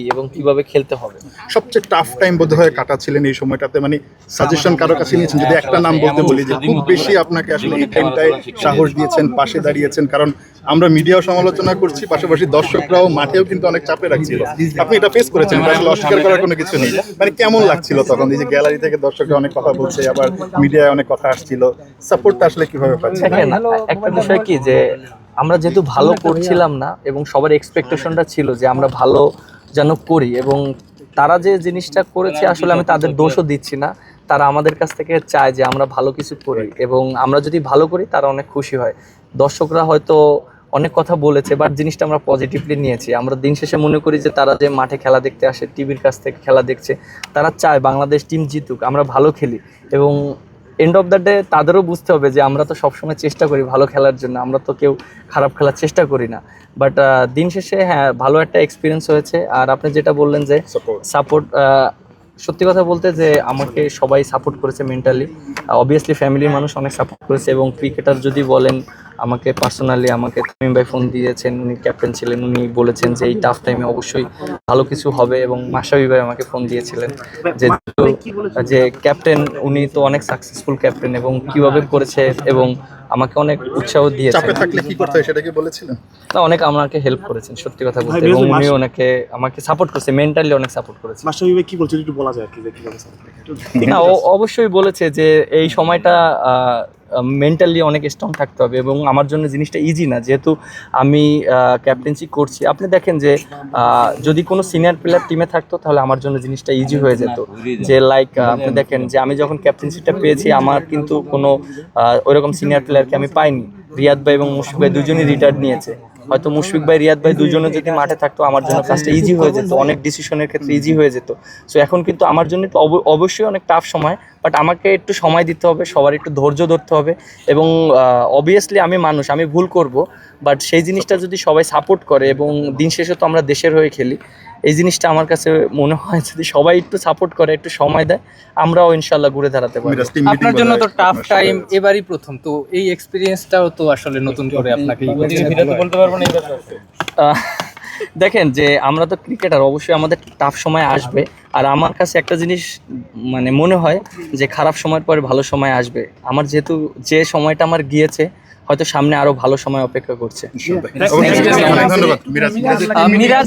এবং কীভাবে খেলতে হবে। সবচেয়ে টাফ টাইম এই সময়টাতে মানে সাজেশন কারও কাছে নিয়েছেন যদি একটা নাম বলতে বলি যে খুব বেশি আপনাকে আসলে এই টাইমটায় সাহস দিয়েছেন পাশে দাঁড়িয়েছেন কারণ আমরা মিডিয়াও সমালোচনা করছি পাশাপাশি দর্শকরাও মাঠেও কিন্তু অনেক চাপে রাখছিল। আপনি এটা ফেস করেছেন আসলে অস্বীকার করার কোনো কিছু নেই। মানে কেমন লাগছিল তখন? এই যে গ্যালারি থেকে দর্শকরা অনেক কথা বলছে আবার মিডিয়ায় অনেক কথা আসছিল। সাপোর্টটা আসলে কীভাবে পাচ্ছেন? একটা বিষয় কি যে আমরা যেহেতু ভালো করছিলাম না এবং সবার এক্সপেকটেশনটা ছিল যে আমরা ভালো যেন করি এবং তারা যে জিনিসটা করেছে আসলে আমি তাদের দোষও দিচ্ছি না। তারা আমাদের কাছ থেকে চায় যে আমরা ভালো কিছু করি এবং আমরা যদি ভালো করি তারা অনেক খুশি হয়। দর্শকরা হয়তো অনেক কথা বলেছে বাট জিনিসটা আমরা পজিটিভলি নিয়েছি। আমরা দিন শেষে মনে করি যে তারা যে মাঠে খেলা দেখতে আসে টিভির কাছ থেকে খেলা দেখছে তারা চায় বাংলাদেশ টিম জিতুক আমরা ভালো খেলি। এবং এন্ড অফ দ্য ডে তাদেরও বুঝতে হবে যে আমরা তো সবসময় চেষ্টা করি ভালো খেলার জন্য আমরা তো কেউ খারাপ খেলার চেষ্টা করি না। বাট দিন শেষে হ্যাঁ ভালো একটা এক্সপিরিয়েন্স হয়েছে। আর আপনি যেটা বললেন যে সাপোর্ট সাপোর্ট সত্যি কথা বলতে যে আমাকে সবাই সাপোর্ট করেছে মেন্টালি অবভিয়াসলি ফ্যামিলির মানুষ অনেক সাপোর্ট করেছে এবং ক্রিকেটার যদি বলেন আমাকে পার্সোনালি আমাকে তামিম ভাই ফোন দিয়েছেন উনি ক্যাপ্টেন ছিলেন উনি বলেছেন যে এই টাফ টাইমে অবশ্যই ভালো কিছু হবে এবং মাসাবি ভাই আমাকে ফোন দিয়েছিলেন যে যে ক্যাপ্টেন উনি তো অনেক সাকসেসফুল ক্যাপ্টেন এবং কীভাবে করেছে এবং আমাকে অনেক উৎসাহ দিয়েছেন। চাপে থাকলে কি করতে হয় সেটা কি বলেছিলেন? না অনেক আমাকে হেল্প করেছেন সত্যি কথা বলতে। এবং উনি অনেকে ওনাকে আমাকে সাপোর্ট করেছে মেন্টালি অনেক সাপোর্ট করেছে। মাস্টার কি বলছে? একটু বলা যায় কি যে কীভাবে support করে। না ও অবশ্যই বলেছে যে এই সময়টা মেন্টালি অনেক স্ট্রং থাকতে হবে এবং আমার জন্য জিনিসটা ইজি না। যেহেতু আমি ক্যাপ্টেন্সি করছি। আপনি দেখেন যে যদি কোনো সিনিয়র প্লেয়ার টিমে থাকতো তাহলে আমার জন্য জিনিসটা ইজি হয়ে যেত। যে লাইক আপনি দেখেন যে আমি যখন ক্যাপ্টেন্সিটা পেয়েছি আমার কিন্তু কোনো ওইরকম সিনিয়র প্লেয়ারকে আমি পাইনি। রিয়াদ ভাই এবং মুশফিক ভাই দুজনই রিটায়ার্ড নিয়েছে। হয়তো মুশফিক ভাই রিয়াদ ভাই দুজনে যদি মাঠে থাকতো আমার জন্য কাজটা ইজি হয়ে যেত। অনেক ডিসিশনের ক্ষেত্রে ইজি হয়ে যেত। সো এখন কিন্তু আমার জন্য একটু অব- অবশ্যই অনেক টাফ সময় বাট আমাকে একটু সময় দিতে হবে সবার একটু ধৈর্য ধরতে হবে এবং অবভিয়াসলি আমি মানুষ আমি ভুল করব বাট সেই জিনিসটা যদি সবাই সাপোর্ট করে এবং দিন শেষে তো আমরা দেশের হয়ে খেলি এই জিনিসটা আমার কাছে মনে হয় যদি সবাই একটু সাপোর্ট করে একটু সময় দেয় আমরাও ইনশাল্লাহ ঘুরে দাঁড়াতে team আপনার জন্য তো টাফ টাইম এবারই প্রথম। তো এই এক্সপিরিয়েন্সটাও তো আসলে নতুন করে আপনাকে। দেখেন যে আমরা তো ক্রিকেটার অবশ্যই আমাদের টাফ সময় আসবে। আর আমার কাছে একটা জিনিস মানে মনে হয় যে খারাপ সময়ের পরে ভালো সময় আসবে। আমার যেহেতু যে সময়টা আমার গিয়েছে হয়তো সামনে আরও ভালো সময় অপেক্ষা করছে। মিরাজ।